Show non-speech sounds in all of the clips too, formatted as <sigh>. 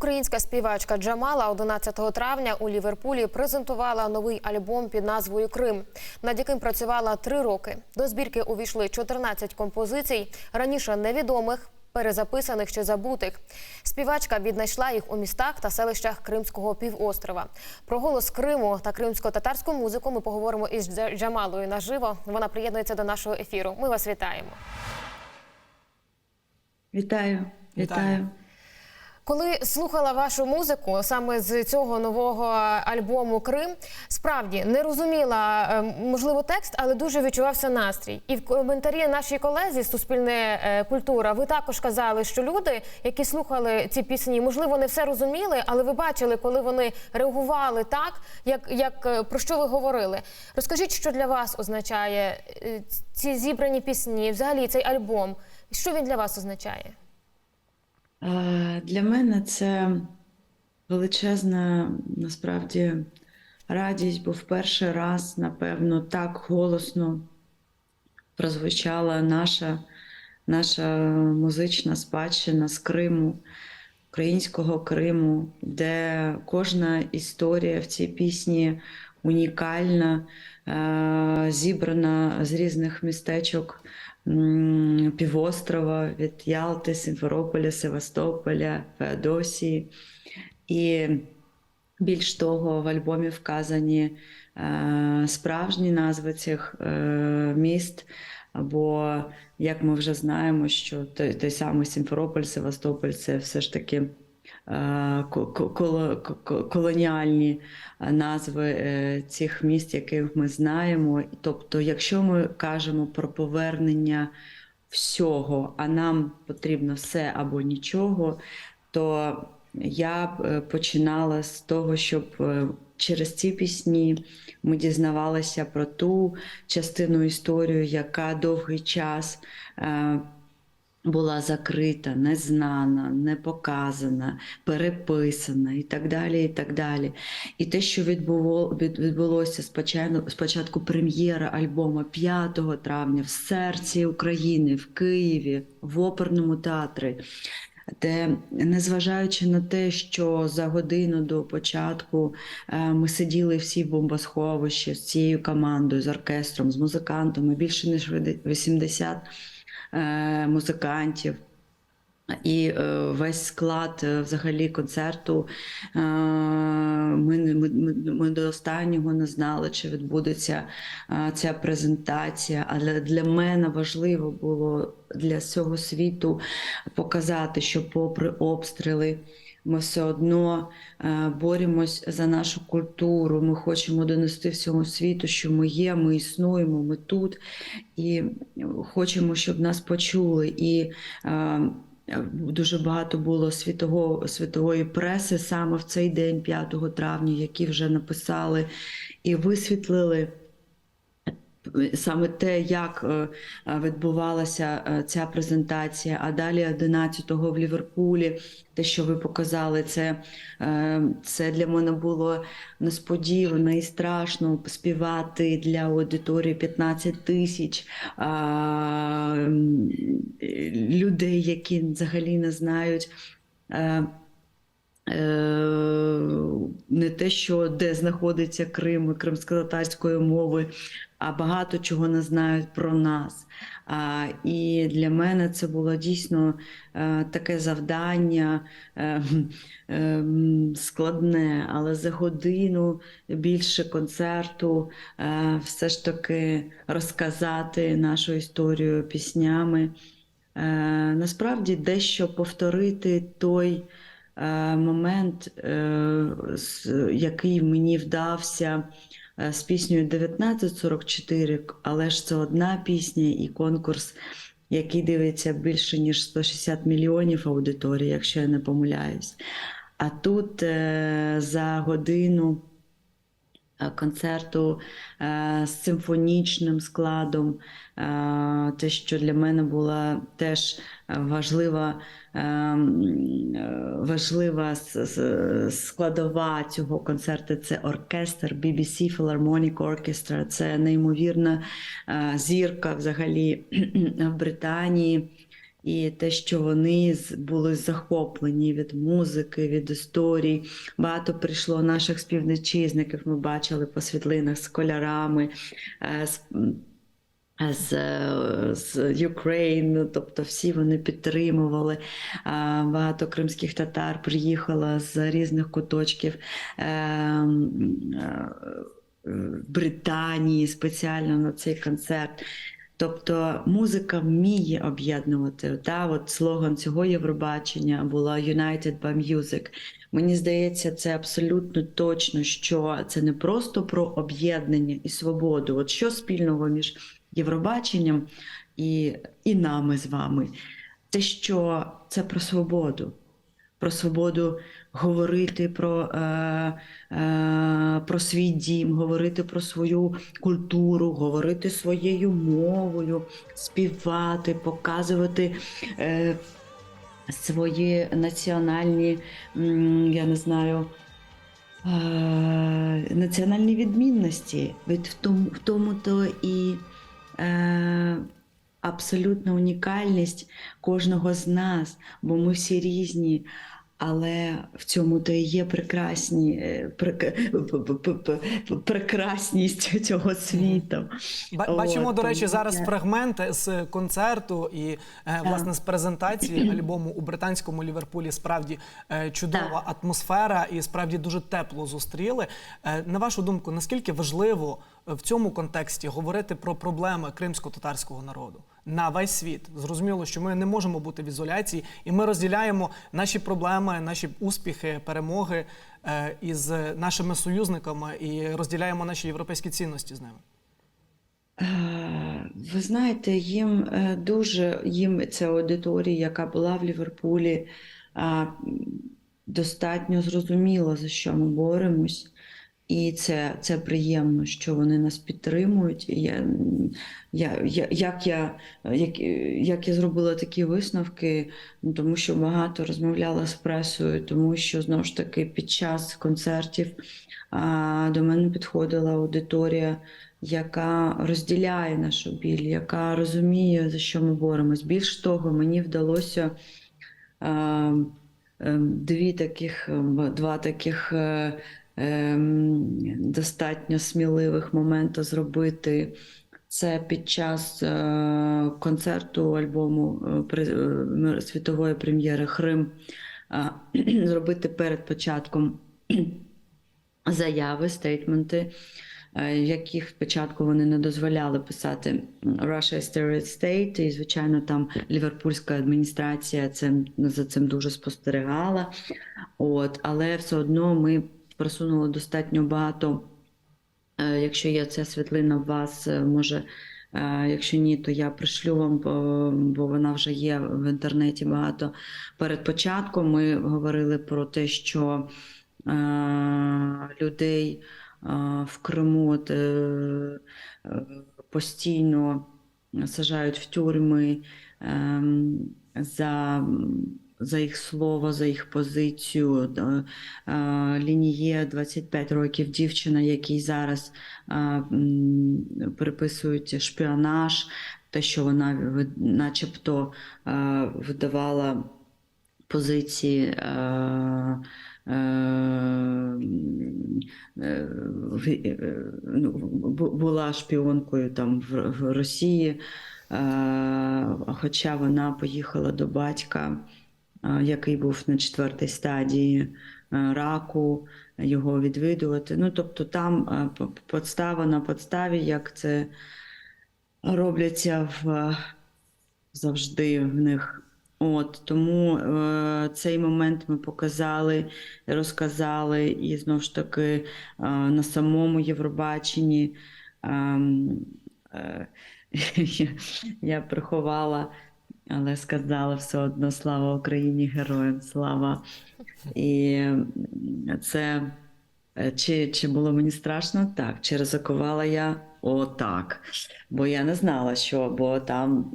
Українська співачка Джамала 11 травня у Ліверпулі презентувала новий альбом під назвою Крим, над яким працювала три роки. До збірки увійшли 14 композицій, раніше невідомих, перезаписаних чи забутих. Співачка віднайшла їх у містах та селищах Кримського півострова. Про голос Криму та кримсько-татарську музику ми поговоримо із Джамалою наживо. Вона приєднується до нашого ефіру. Ми вас вітаємо. Вітаю, Вітаю. Коли слухала вашу музику саме з цього нового альбому Крим, справді не розуміла е, можливо текст, але дуже відчувався настрій. І в коментарі нашій колезі Суспільне е, культура ви також казали, що люди, які слухали ці пісні, можливо, не все розуміли, але ви бачили, коли вони реагували так, як, як е, про що ви говорили. Розкажіть, що для вас означає ці зібрані пісні, взагалі цей альбом. Що він для вас означає? Е, Для мене це величезна насправді радість, бо в перший раз, напевно, так голосно прозвучала наша, наша музична спадщина з Криму, українського Криму, де кожна історія в цій пісні унікальна, е, зібрана з різних містечок півострова від Ялти, Сімферополя, Севастополя, Феодосії. І більш того, в альбомі вказані е, справжні назви цих е, міст. Або, як ми вже знаємо, що той, той самий Сімферополь, Севастополь це все ж таки колоніальні е, назви е, цих міст, яких ми знаємо. Тобто, якщо ми кажемо про повернення всього, а нам потрібно все або нічого, то я е, починала з того, щоб е, через ці пісні ми дізнавалися про ту частину історії, яка довгий час е, була закрита, незнана, не показана, переписана і так далі. І так далі. І те, що відбуло, відбулося спочатку, спочатку прем'єра альбому 5 травня в серці України, в Києві, в оперному театрі. Де, незважаючи на те, що за годину до початку е, ми сиділи всі в бомбосховищі з цією командою, з оркестром, з музикантами, більше ніж 80 е, музикантів. І е, весь склад е, взагалі концерту е, ми, ми, ми, до останнього не знали, чи відбудеться е, ця презентація. Але для мене важливо було для всього світу показати, що попри обстріли. Ми все одно е, боремось за нашу культуру. Ми хочемо донести всьому світу, що ми є, ми існуємо, ми тут, і хочемо, щоб нас почули. І е, Дуже багато було світового, світової преси саме в цей день, 5 травня, які вже написали і висвітлили саме те, як е, відбувалася е, ця презентація. А далі 11-го в Ліверпулі, те, що ви показали, це, е, це для мене було несподівано і страшно співати для аудиторії 15 тисяч людей, які взагалі не знають. Е, Не те, що де знаходиться Крим кримськотатарської мови, а багато чого не знають про нас. І для мене це було дійсно е, таке завдання е, складне, але за годину більше концерту все ж таки розказати нашу історію піснями. Насправді дещо повторити той момент, е, який мені вдався е, з піснею 1944, але ж це одна пісня і конкурс, який дивиться більше ніж 160 мільйонів аудиторій, якщо я не помиляюсь. А тут е, за годину е, концерту е, з симфонічним складом, е, те, що для мене була теж е, важлива, е, е, важлива складова цього концерту це оркестр BBC Philharmonic Orchestra. Це неймовірна е, зірка взагалі <clears throat> в Британії. І те, що вони були захоплені від музики, від історій. Багато прийшло наших співвітчизників. Ми бачили по світлинах з кольорами, е, з, м, з, е, з України, тобто всі вони підтримували. Багато кримських татар приїхало з різних куточків е, е, Британії спеціально на цей концерт. Тобто музика вміє об'єднувати. Та, от слоган цього Євробачення була United by Music. Мені здається, це абсолютно точно, що це не просто про об'єднання і свободу. От що спільного між Євробаченням і, і нами з вами? Те, що це про свободу, про свободу говорити про, е, е, про свій дім, говорити про свою культуру, говорити своєю мовою, співати, показувати. Е, Свої національні, я не знаю, е, національні відмінності. Від в тому, в тому то і е, абсолютна унікальність кожного з нас, бо ми всі різні. Але в цьому то і є прекрасні, е, прекрасність <laughs> цього світу. Ба- От, до речі, зараз я- фрагменти з концерту і е, власне з презентації <clears throat> альбому у британському Ліверпулі. Справді е, чудова атмосфера і справді дуже тепло зустріли. На вашу думку, наскільки важливо в цьому контексті говорити про проблеми кримсько-татарського народу на весь світ? Зрозуміло, що ми не можемо бути в ізоляції, і ми розділяємо наші проблеми, наші успіхи, перемоги е, із нашими союзниками і розділяємо наші європейські цінності з ними. Е, Ви знаєте, їм е, дуже їм ця аудиторія, яка була в Ліверпулі, достатньо зрозуміла, за що ми боремось. І це, це приємно, що вони нас підтримують. І я, я, я, як, я, як, як я зробила такі висновки, Ну, тому що багато розмовляла з пресою, тому що знову ж таки під час концертів а, до мене підходила аудиторія яка розділяє нашу біль, яка розуміє, за що ми боремось. Більш того, мені вдалося е, дві таких, е, два таких е, достатньо сміливих моменти зробити. Це під час е, концерту альбому е, е, світової прем'єри Хрим <clears throat> зробити перед початком <clears throat> заяви, стейтменти, яких спочатку вони не дозволяли писати Russia is terrorist state, і, звичайно, там ліверпульська адміністрація цим, за цим дуже спостерігала. От, але все одно ми просунули достатньо багато. Е, Якщо є ця світлина у вас, е, може. е, Якщо ні, то я пришлю вам, бо, вона вже є в інтернеті багато. Перед початком ми говорили про те, що людей в Криму постійно сажають в тюрми е, за, за їх слово, за їх позицію. Лініє 25 років дівчина, якій зараз приписують шпіонаж, те, що вона начебто видавала позиції. е, е, ну, бу- була шпіонкою там в, Росії, хоча вона поїхала до батька, який був на четвертій стадії е, раку, його відвідувати. Ну, тобто там е, подстава на подставі, як це робляться в завжди в них. От тому е, цей момент ми показали, розказали, і знову ж таки е, на самому Євробаченні ем, е, <laughs> я, я приховала, але сказала все одно слава Україні, героям слава. І це Е, Чи, чи було мені страшно? Так. Чи ризикувала я? О, так. Бо я не знала, що, бо там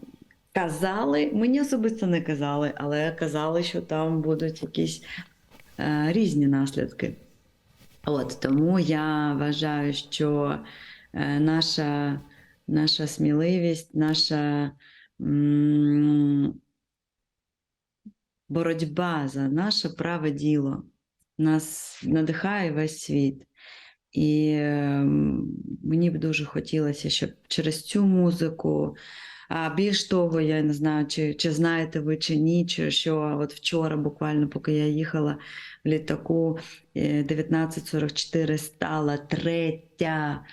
казали, мені особисто не казали, але казали, що там будуть якісь е, різні наслідки. От, тому я вважаю, що е, наша, наша сміливість, наша боротьба за наше праве діло нас надихає весь світ. І е, мені б дуже хотілося, щоб через цю музику. А більш того, я не знаю, чи, чи знаєте ви чи ні, чи що от вчора, буквально, поки я їхала в літаку, е, 1944 стала третя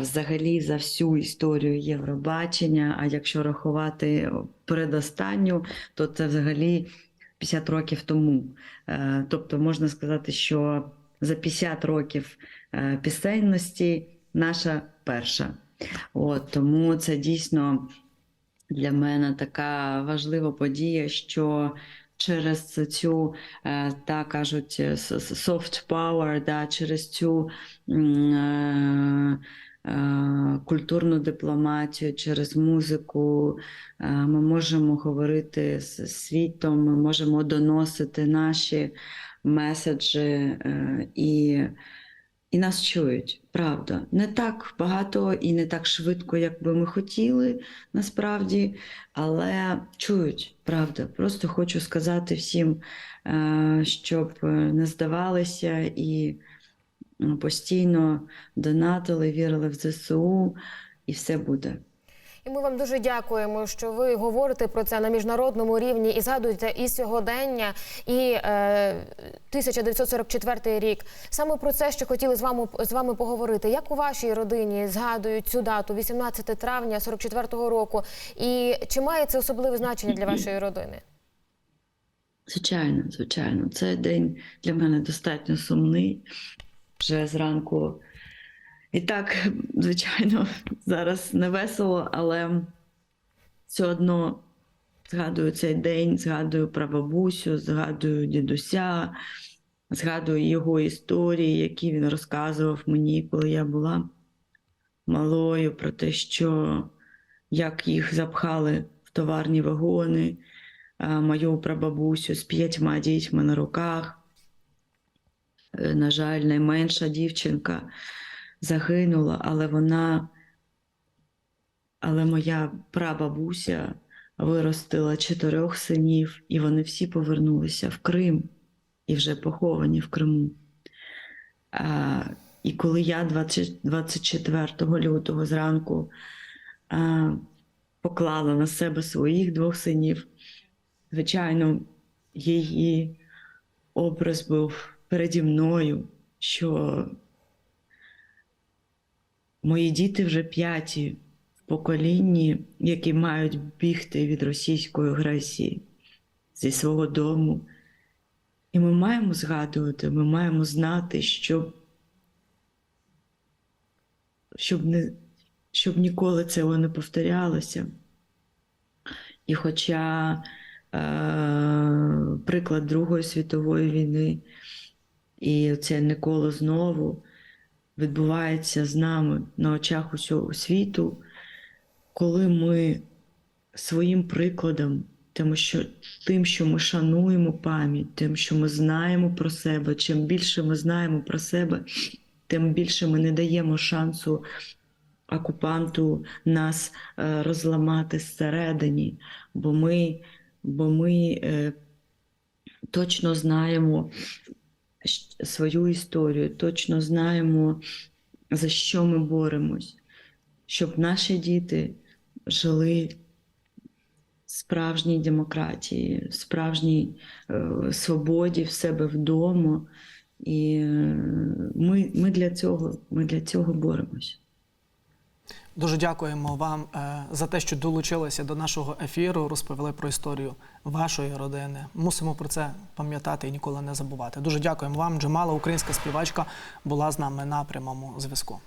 взагалі за всю історію Євробачення. А якщо рахувати передостанню, то це взагалі 50 років тому. Е, Тобто можна сказати, що за 50 років е, пісенності наша перша. От, тому це дійсно для мене така важлива подія, що через цю, е, так кажуть, е, soft power, да, через цю е, культурну дипломатію, через музику ми можемо говорити з світом, ми можемо доносити наші меседжі і, і нас чують, правда. Не так багато і не так швидко, як би ми хотіли, насправді, але чують, правда. Просто хочу сказати всім, е, щоб е, не здавалися і е, постійно донатили, вірили в ЗСУ, і все буде. І ми вам дуже дякуємо, що ви говорите про це на міжнародному рівні і згадуєте і сьогодення, і е, 1944 рік. Саме про це ще хотіли з вами з вами поговорити. Як у вашій родині згадують цю дату, 18 травня 44-го року, і чи має це особливе значення для вашої родини? Звичайно, звичайно. Цей день для мене достатньо сумний. Вже зранку. І так, звичайно, <laughs> зараз не весело, але все одно згадую цей день, згадую про бабусю, згадую дідуся, згадую його історії, які він розказував мені, коли я була малою, про те, що як їх запхали в товарні вагони, мою прабабусю з п'ятьма дітьми на руках. Е, На жаль, найменша дівчинка загинула, але вона, але моя прабабуся виростила чотирьох синів, і вони всі повернулися в Крим і вже поховані в Криму. А, і коли я 20, 24 лютого зранку а, поклала на себе своїх двох синів, звичайно, її образ був переді мною, що мої діти вже п'яті в поколінні, які мають бігти від російської агресії зі свого дому. І ми маємо згадувати, ми маємо знати, щоб, щоб, не, щоб ніколи цього не повторялося. І хоча е, приклад Другої світової війни і це Николо знову відбувається з нами на очах усього світу, коли ми своїм прикладом, тим, що, тим, що ми шануємо пам'ять, тим, що ми знаємо про себе, чим більше ми знаємо про себе, тим більше ми не даємо шансу окупанту нас е, розламати зсередині, бо ми, бо ми е, точно знаємо свою історію, точно знаємо, за що ми боремось, щоб наші діти жили справжній демократії, справжній е, свободі в себе вдома. І е, ми, ми, для цього, ми для цього боремось. Дуже дякуємо вам е, за те, що долучилися до нашого ефіру, розповіли про історію вашої родини. Мусимо про це пам'ятати і ніколи не забувати. Дуже дякуємо вам. Джамала, українська співачка, була з нами на прямому зв'язку.